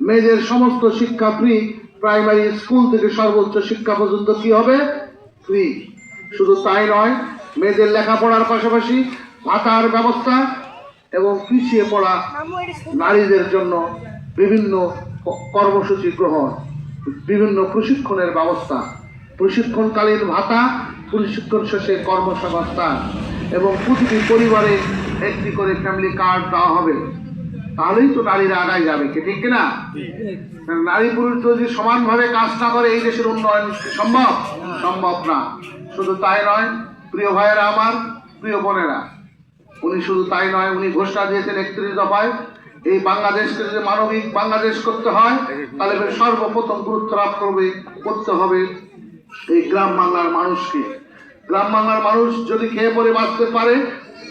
মেয়েদের সমস্ত শিক্ষা ফ্রি প্রাইমারি স্কুল থেকে সর্বোচ্চ শিক্ষা পর্যন্ত কি হবে? ফ্রি শুধু তাই নয় মেয়েদের লেখাপড়ার পাশাপাশি ভাতার ব্যবস্থা এবং পিছিয়ে পড়া নারীদের জন্য বিভিন্ন কর্মসূচি গ্রহণ, বিভিন্ন প্রশিক্ষণের ব্যবস্থা। প্রশিক্ষণকালীন ভাতা, প্রশিক্ষণ শেষে কর্মসংস্থান এবং প্রতিটি পরিবারে একটি করে ফ্যামিলি কার্ড দেওয়া হবে। তাহলেই তো নারীরা আগায় যাবে কি ঠিক কিনা? কারণ নারী পুরুষ যদি সমানভাবে কাজ না করে এই দেশের উন্নয়ন সম্ভব? সম্ভব না। শুধু তাই নয় প্রিয় ভাইয়েরা আমার প্রিয় বোনেরা উনি শুধু তাই নয় উনি ঘোষণা দিয়েছেন একত্রিশ দফায় এই বাংলাদেশকে যদি মানবিক বাংলাদেশ করতে হয় তাহলে সর্বপ্রথম গুরুত্ব আরোপ করবে করতে হবে এই গ্রাম বাংলার মানুষকে। গ্রাম বাংলার মানুষ যদি খেয়ে পরে বাঁচতে পারে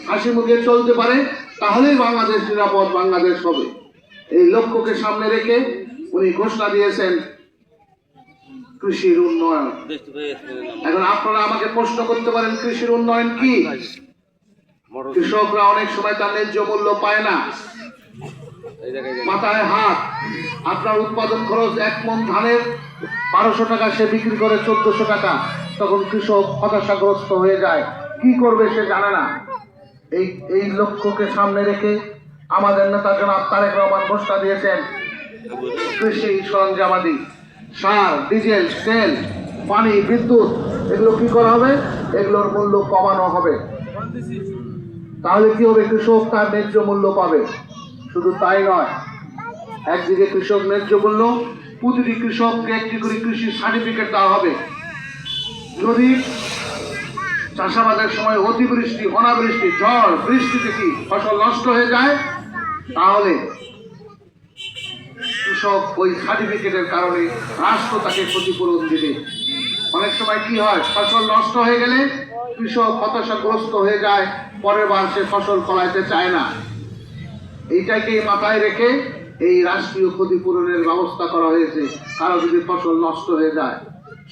হাসি মুখে চলতে পারে তাহলেই বাংলাদেশ নিরাপদ বাংলাদেশ হবে। এই লক্ষ্যকে সামনে রেখে উনি ঘোষণা দিয়েছেন কৃষির উন্নয়ন। এখন আপনারা আমাকে প্রশ্ন করতে পারেন, কৃষির উন্নয়ন কি? কৃষকরা অনেক সময় তার ন্যায্য মূল্য পায় না। মাথায় হাত। আপনার উৎপাদন খরচ এক মন ধানের বারোশো টাকা, সে বিক্রি করে চোদ্দশো টাকা। তখন কৃষক হতাশাগ্রস্ত হয়ে যায়। কি করবে সে জানে না। এই এই লক্ষ্যকে সামনে রেখে আমাদের নেতা জনাব তারেক রহমান ঘোষণা দিয়েছেন। কৃষি সরঞ্জামাদি, সার, ডিজেল তেল পানি, বিদ্যুৎ, এগুলো কি করা হবে? এগুলোর মূল্য কমানো হবে। তাহলে কি হবে? কৃষক তার ন্যায্য মূল্য পাবে। শুধু তাই নয়, একদিকে কৃষক ন্যায্য মূল্য, প্রতিটি কৃষককে একটি করে কৃষি সার্টিফিকেট দেওয়া হবে। যদি চাষাবাদের সময় অতিবৃষ্টি, অনাবৃষ্টি, ঝড় বৃষ্টিতে কি ফসল নষ্ট হয়ে যায়, তাহলে কৃষক ওই সার্টিফিকেটের কারণে রাষ্ট্র তাকে ক্ষতিপূরণ দেবে। অনেক সময় কি হয়, ফসল নষ্ট হয়ে গেলে কৃষক হতাশাগ্রস্ত হয়ে যায়, পরের বার সে ফসল ফলাইতে চায় না। এইটাকে মাথায় রেখে এই রাষ্ট্রীয় ক্ষতিপূরণের ব্যবস্থা করা হয়েছে, কারও যদি ফসল নষ্ট হয়ে যায়।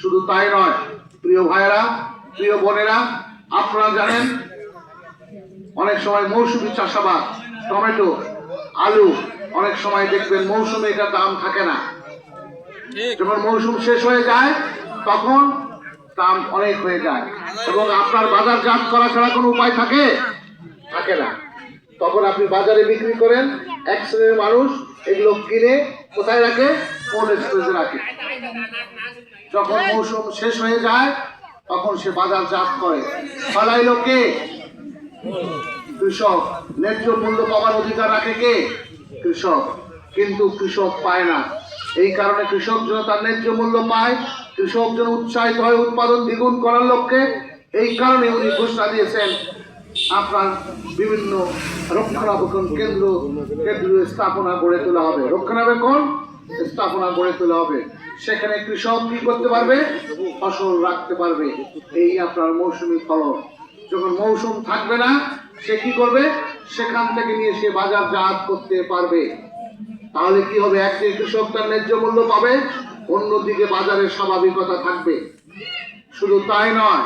শুধু তাই নয়, প্রিয় ভাইয়েরা, প্রিয় বোনেরা আপনারা জানেন অনেক সময় মৌসুমী চাষাবাদ টমেটো আলু অনেক সময় দেখবেন মৌসুমে এটা দাম থাকে না। যখন মৌসুম শেষ হয়ে যায় তখন দাম অনেক হয়ে যায়। এবং আপনার বাজার বাজারজাত করা ছাড়া কোনো উপায় থাকে? থাকে না। তখন আপনি বাজারে বিক্রি করেন এক শ্রেণির মানুষ এগুলো কিনে কোথায় রাখে? কোল্ড স্টোরেজে রাখে? যখন মৌসুম শেষ হয়ে যায় তখন সে বাজার বাজারজাত করে। ফলাইলো কে? কৃষক। ন্যায্য মূল্য পাওয়ার অধিকার রাখে কে? কৃষক। কিন্তু কৃষক পায় না। এই কারণে কৃষক যেন তার ন্যায্য মূল্য পায়, কৃষক যেন উৎসাহিত হয় উৎপাদন দ্বিগুণ করার লক্ষ্যে, এই কারণে উনি ঘোষণা দিয়েছেন, আপনার বিভিন্ন রক্ষণাবেক্ষণ কেন্দ্র কেন্দ্র স্থাপনা গড়ে তোলা হবে। রক্ষণাবেক্ষণ স্থাপনা গড়ে তোলা হবে। সেখানে কৃষক কি করতে পারবে? ফসল রাখতে পারবে। এই আপনার মৌসুমী ফলন। যখন মৌসুম থাকবে না, সে কি করবে? সেখান থেকে নিয়ে সে বাজার বাজারজাত করতে পারবে। তাহলে কি হবে? একদিকে কৃষক তার ন্যায্য মূল্য পাবে, অন্যদিকে বাজারের স্বাভাবিকতা থাকবে। শুধু তাই নয়,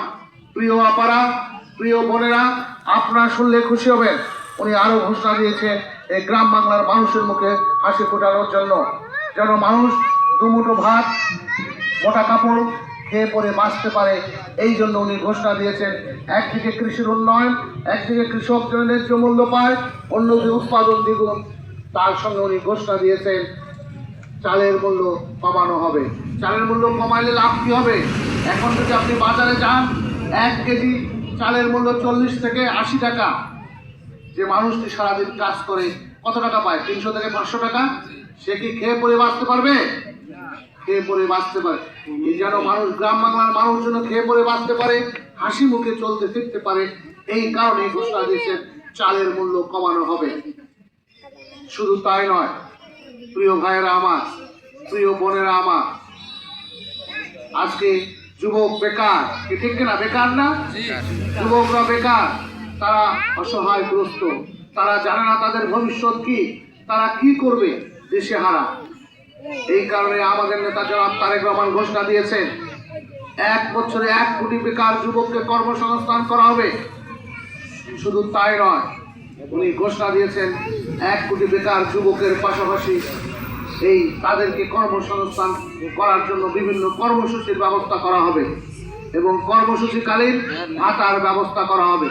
প্রিয় আপারা, প্রিয় বোনেরা, আপনারা শুনলে খুশি হবেন। উনি আরও ঘোষণা দিয়েছেন, এই গ্রাম বাংলার মানুষের মুখে হাসি ফোটানোর জন্য। যেন মানুষ দুমুঠো ভাত, মোটা কাপড় খেয়ে পরে বাঁচতে পারে। এই জন্য উনি ঘোষণা দিয়েছেন একদিকে কৃষির উন্নয়ন একদিকে কৃষক ন্যায্য মূল্য পায় অন্যদিকে উৎপাদন দ্বিগুণ, তার সঙ্গে উনি ঘোষণা দিয়েছেন, চালের মূল্য কমানো হবে। চালের মূল্য কমাইলে লাভ কী হবে? এখন যদি আপনি বাজারে যান, এক কেজি চালের মূল্য চল্লিশ থেকে আশি টাকা। যে মানুষটি সারাদিন কাজ করে, কত টাকা পায়? তিনশো থেকে পাঁচশো টাকা? সে কি খেয়ে পরে বাঁচতে পারবে? খেয়ে পরে বাঁচতে পারে। এই যেন মানুষ গ্রাম বাংলার মানুষ যেন খেয়ে পরে বাঁচতে পারে হাসি মুখে চলতে ফিরতে পারে এই কারণে ঘোষণা দিয়েছেন চালের মূল্য কমানো হবে। শুধু তাই নয় প্রিয় ভাইয়েরা আমার প্রিয় বোনেরা আমার আজকে যুবক বেকার কি ঠিক না বেকার না? যুবকরা বেকার তারা অসহায়গ্রস্ত তারা জানে না তাদের ভবিষ্যৎ কি তারা কি করবে দেশে হারা। এই কারণে আমাদের নেতা জনাব তারেক রহমান ঘোষণা দিয়েছেন, এক বছরে এক কোটি বেকার যুবককে কর্মসংস্থান করা হবে। শুধু তাই নয়, উনি ঘোষণা দিয়েছেন, এক কোটি বেকার যুবকের পাশাপাশি এই তাদেরকে কর্মসংস্থান করার জন্য বিভিন্ন কর্মসূচির ব্যবস্থা করা হবে এবং কর্মসূচিকালীন ভাতার ব্যবস্থা করা হবে।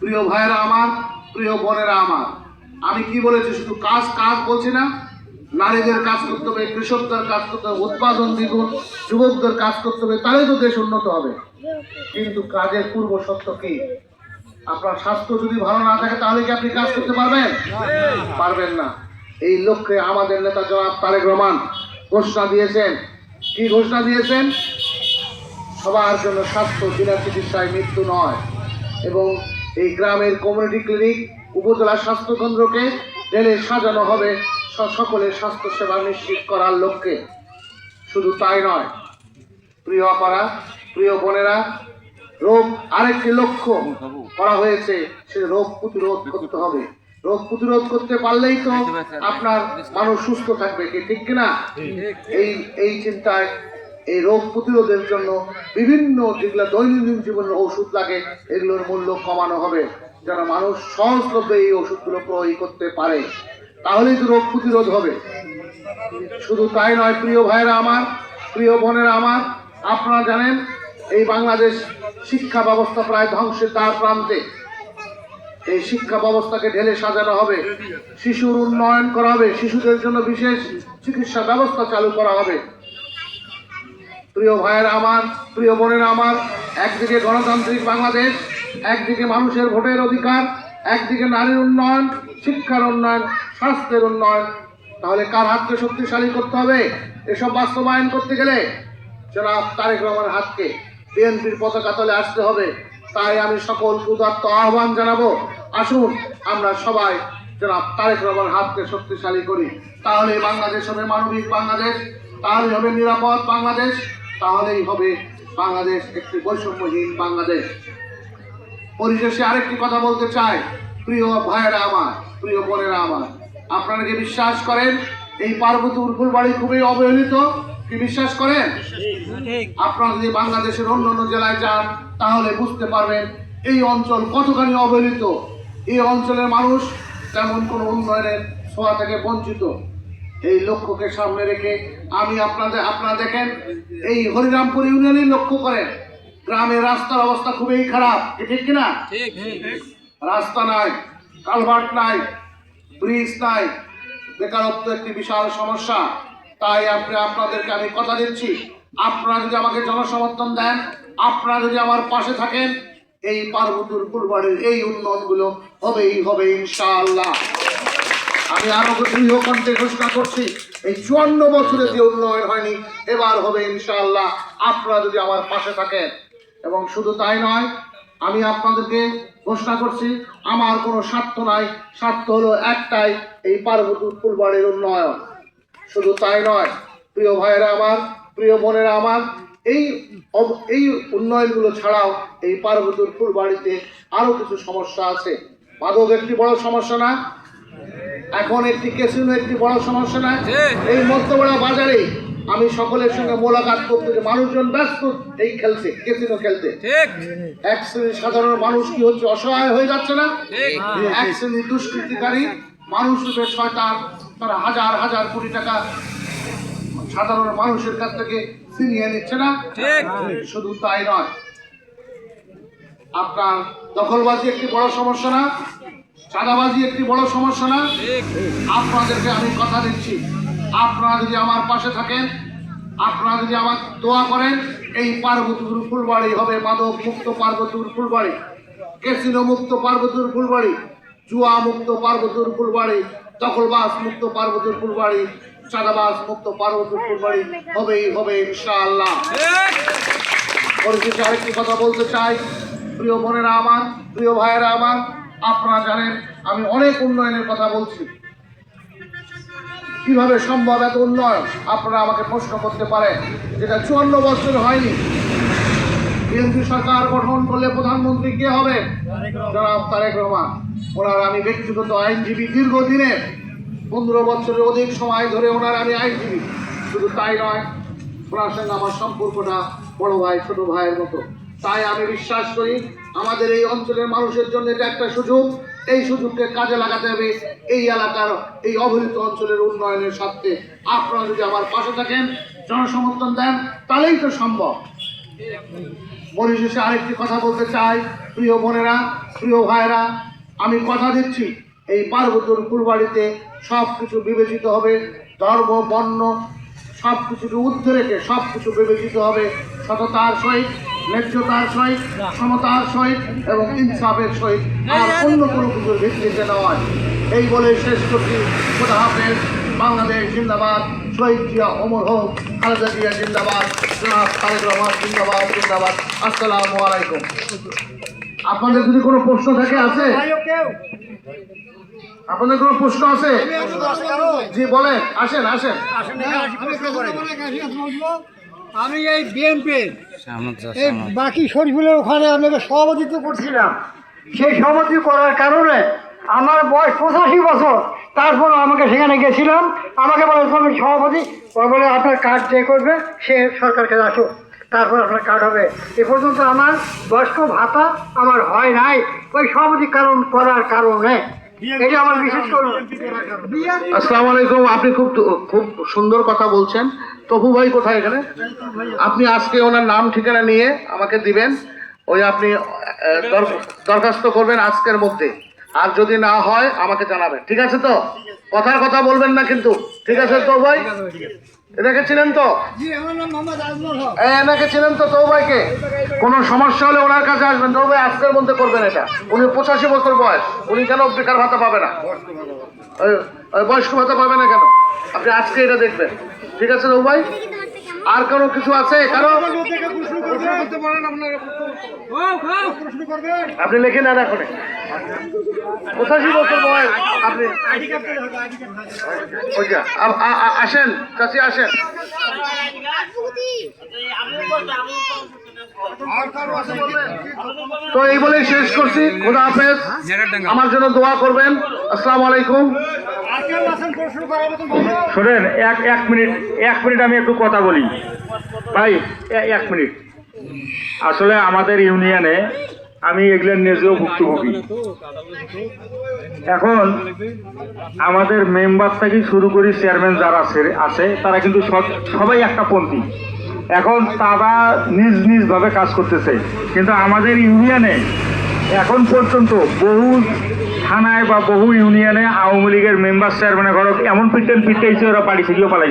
প্রিয় ভাইয়েরা আমার, প্রিয় বোনেরা আমার, আমি কি বলেছি শুধু কাজ কাজ বলছি না নারীদের কাজ করতে হবে, কৃষকদের কাজ করতে হবে, উৎপাদন দ্বিগুণ, যুবকদের কাজ করতে হবে তাহলেই তো দেশ উন্নত হবে। কিন্তু কাজের পূর্ব সত্য কি? আপনার স্বাস্থ্য যদি ভালো না থাকে, তাহলে কি আপনি কাজ করতে পারবেন? পারবেন না। এই লক্ষ্যে আমাদের নেতা জনাব তারেক রহমান ঘোষণা দিয়েছেন। কি ঘোষণা দিয়েছেন? সবার জন্য স্বাস্থ্য, বিনা চিকিৎসায় মৃত্যু নয়। এবং এই গ্রামের কমিউনিটি ক্লিনিক, উপজেলা স্বাস্থ্য কেন্দ্রকে সাজানো হবে। সকলের স্বাস্থ্য সেবা নিশ্চিত করার লক্ষ্যে। শুধু তাই নয়, প্রিয় অপারা প্রিয় বোনেরা, রোগ আরেকটি লক্ষ্য করা হয়েছে, সে রোগ প্রতিরোধ করতে হবে। রোগ প্রতিরোধ করতে পারলেই তো আপনার মানুষ সুস্থ থাকবে, কি ঠিক কিনা? এই এই চিন্তায় এই রোগ প্রতিরোধের জন্য বিভিন্ন যেগুলো দৈনন্দিন জীবনের ওষুধ লাগে, এগুলোর মূল্য কমানো হবে, যেন মানুষ সহজলভ্যে এই ওষুধগুলো প্রয়োগ করতে পারে। তাহলেই তো রোগ প্রতিরোধ হবে। শুধু তাই নয়, প্রিয় ভাইয়েরা আমার, প্রিয় বোনেরা আমার, আপনারা জানেন, এই বাংলাদেশ শিক্ষা ব্যবস্থা প্রায় ধ্বংসের দ্বার প্রান্তে। এই শিক্ষা ব্যবস্থাকে ঢেলে সাজানো হবে, শিশুর উন্নয়ন করা হবে, শিশুদের জন্য বিশেষ চিকিৎসা ব্যবস্থা চালু করা হবে। প্রিয় ভাইয়েরা আমার, প্রিয় বোনেরা আমার, একদিকে গণতান্ত্রিক বাংলাদেশ, একদিকে মানুষের ভোটের অধিকার একদিকে নারীর উন্নয়ন, শিক্ষার উন্নয়ন, স্বাস্থ্যের উন্নয়ন। তাহলে কার হাতকে শক্তিশালী করতে হবে? এসব বাস্তবায়ন করতে গেলে জনাব তারেক রহমানের হাতকে বিএনপির পতাকা তলে আসতে হবে। তাই আমি সকল উদাত্ত আহ্বান জানাব। আসুন, আমরা সবাই জনাব তারেক রহমান হাতকে শক্তিশালী করি। তাহলে বাংলাদেশ হবে মানবিক বাংলাদেশ তাহলে হবে নিরাপদ বাংলাদেশ, তাহলেই হবে বাংলাদেশ একটি বৈষম্যহীন বাংলাদেশ। পরিশেষে আরেকটি কথা বলতে চাই। প্রিয় ভাইয়েরা আমার প্রিয় বোনেরা আমার আপনারা কি বিশ্বাস করেন এই পার্বতী উর্ফুল বাড়ি খুবই অবহেলিত? কি বিশ্বাস করেন? আপনারা যদি বাংলাদেশের অন্য অন্য জেলায় যান তাহলে বুঝতে পারবেন এই অঞ্চল কতখানি অবহেলিত। এই অঞ্চলের মানুষ তেমন কোনো উন্নয়নের ছোঁয়া থেকে বঞ্চিত। এই লক্ষ্যকে সামনে রেখে আমি আপনাদের আপনারা দেখেন এই হরিরামপুর ইউনিয়নের লক্ষ্য করেন। গ্রামের রাস্তার অবস্থা খুবই খারাপ কি ঠিক কিনা? রাস্তা নাই কালভার্ট নাই ব্রিজ নাই বেকারত্ব একটি বিশাল সমস্যা। তাই আপনি আপনাদেরকে আমি কথা দিচ্ছি আপনারা যদি আমাকে জনসমর্থন দেন আপনারা যদি আমার পাশে থাকেন এই পার্বতীর ফুলবাড়ির এই উন্নয়নগুলো হবেই হবে ইনশাআল্লাহ। আমি আরও দৃঢ় কণ্ঠে ঘোষণা করছি এই চুয়ান্ন বছরে যে উন্নয়ন হয়নি এবার হবে ইনশাআল্লাহ। আপনারা যদি আমার পাশে থাকেন এবং শুধু তাই নয় আমি আপনাদেরকে ঘোষণা করছি আমার কোনো স্বার্থ নাই। স্বার্থ হলো একটাই এই পার্বতী ফুলবাড়ির উন্নয়ন। শুধু তাই নয় প্রিয় ভাইয়েরা আমার প্রিয় বোনেরা আমার এই এই উন্নয়নগুলো ছাড়াও এই পার্বতীর ফুলবাড়িতে আরও কিছু সমস্যা আছে। মাদক একটি বড় সমস্যা না এখন একটি কেসিনো একটি বড় সমস্যা না। এই মধ্যবেলা বাজারে আমি সকলের সঙ্গে মোলাকাত করতে যে মানুষজন ব্যস্ত এই খেলছে কেসিনো খেলতে ঠিক। এক শ্রেণির সাধারণ মানুষ কি হচ্ছে অসহায় হয়ে যাচ্ছে না? এক শ্রেণির দুষ্কৃতিকারী মানুষ রূপে শয়তান তারা হাজার হাজার কোটি টাকা সাধারণ মানুষের কাছ থেকে ছিনিয়ে নিচ্ছে না। শুধু তাই নয় আপনার দখলবাজি একটি বড় সমস্যা না চাঁদাবাজি একটি বড় সমস্যা না। আপনাদেরকে আমি কথা দিচ্ছি আপনারা যদি আমার পাশে থাকেন, আপনারা যদি আমার দোয়া করেন, এই পার্বতীপুর ফুলবাড়ি হবে মাদক মুক্ত পার্বতীপুর ফুলবাড়ি কেসিনো মুক্ত পার্বতীপুর ফুলবাড়ি, জুয়া মুক্ত পার্বতীপুর ফুলবাড়ি, দখলবাস মুক্ত পার্বতীপুর ফুলবাড়ি, চাঁদাবাস মুক্ত পার্বতীপুর ফুলবাড়ি, হবেই, হবে ইনশাআল্লাহ। পরিশেষে আরেকটি কথা বলতে চাই, প্রিয় বোনেরা আমার, প্রিয় ভাইয়েরা আমার, আপনারা জানেন, আমি অনেক উন্নয়নের কথা বলছি। কীভাবে সম্ভব এত উন্নয়ন? আপনারা আমাকে প্রশ্ন করতে পারেন। যেটা চুয়ান্ন বছর হয়নি। বিএনপি সরকার গঠন করলে প্রধানমন্ত্রী কে হবে জনাব তারেক রহমান। ওনার আমি ব্যক্তিগত আইনজীবী দীর্ঘদিনের পনেরো বছরের অধিক সময় ধরে ওনার আমি আইনজীবী। শুধু তাই নয়, ওনার সঙ্গে আমার সম্পর্কটা বড় ভাই, ছোট ভাইয়ের মতো। তাই আমি বিশ্বাস করি, আমাদের এই অঞ্চলের মানুষের জন্য এটা একটা সুযোগ। এই সুযোগকে কাজে লাগাতে হবে। এই এলাকার এই অবহেলিত অঞ্চলের উন্নয়নের স্বার্থে আপনারা যদি আমার পাশে থাকেন, জনসমর্থন দেন, তাহলেই তো সম্ভব। পরিশেষে আরেকটি কথা বলতে চাই, প্রিয় বোনেরা, প্রিয় ভাইরা আমি কথা দিচ্ছি, এই পার্বতীর ফুলবাড়িতে সব কিছু বিবেচিত হবে, ধর্ম, বর্ণ সব কিছুকে ঊর্ধ্বে রেখে সব কিছু বিবেচিত হবে, সততার সহিত। ন্যায্যতার সহিত, সমতার সহিত এবং ইনসাফের সহিত আর অন্য কোনো ভিত্তিতে নয়। এই বলে শেষ করছি। খোদা হাফেজ। বাংলাদেশ জিন্দাবাদ। শহীদ জিয়া অমর হোক, খালেদা জিয়া জিন্দাবাদ তারেক রহমান জিন্দাবাদ জিন্দাবাদ। আলাইকুম। আপনাদের যদি কোনো প্রশ্ন থাকে, আছে? আপনাদের কোনো প্রশ্ন আছে? জি, বলেন। আসেন আসেন। আমি এই বিএনপির এই বাকি শরীফুলের ওখানে আপনাকে সভাপতিত্ব করছিলাম। সেই সভাপতি করার কারণে আমার বয়স পঁচাশি বছর। তারপর আমাকে সেখানে গেছিলাম। আমাকে বলে তুমি সভাপতি? ও বলে আপনার কার্ড যে করবে সে সরকারকে আসো তারপর আপনার কার্ড হবে। এ পর্যন্ত আমার বয়স্ক ভাতা আমার হয় নাই। ওই সভাপতি কারণ করার কারণে। এটা আমার বিশেষ করে আসসালামু আলাইকুম। আপনি খুব খুব সুন্দর কথা বলছেন। তপু ভাই কোথায় এখানে? আপনি আজকে ওনার নাম ঠিকানা নিয়ে আমাকে দিবেন। ওই আপনি দরখাস্ত করবেন আজকের মধ্যে। আর যদি না হয়, আমাকে জানাবেন। ঠিক আছে তো? কথার কথা বলবেন না কিন্তু। ঠিক আছে তো ভাই? এনাকে চিনেন তো? এনাকে চিনেন তো তো ভাইকে? কোনো সমস্যা হলে ওনার কাছে আসবেন। তো ভাই, আজকের মধ্যে করবেন এটা। উনি পঁচাশি বছর বয়স। উনি কেন বেকার ভাতা পাবে না? বয়স্ক ভাতা পাবে না কেন? আপনি আজকে এটা দেখবেন। ঠিক আছে রঘু ভাই? আর কোনো কিছু আছে? কারও আপনি লিখে নেন এখন। পঁচাশি বছর বয়স আপনি। ওই যা, আ- আ- আ- আসেন চাচি আসেন। তো এই বলেই শেষ করছি। খোদা হাফেজ। আমার জন্য দোয়া করবেন। আসসালামু আলাইকুম। শোনেন, এক এক মিনিট এক মিনিট আমি একটু কথা বলি। ভাই এক মিনিট। আসলে আমাদের ইউনিয়নে আমি এগুলোর নিজেও ভুক্তভোগী। এখন আমাদের মেম্বার থেকে শুরু করি চেয়ারম্যান যারা আছে, তারা কিন্তু সব- সবাই একটা পন্থী। এখন তারা নিজ নিজভাবে কাজ করতেছে। কিন্তু আমাদের ইউনিয়নে এখন পর্যন্ত বহু থানায় বা বহু ইউনিয়নে আওয়ামী লীগের মেম্বার, চেয়ারম্যানের ঘরক এমন পিটেন পিটাইছে ওরা বাড়ি থেকেও পালাইছে।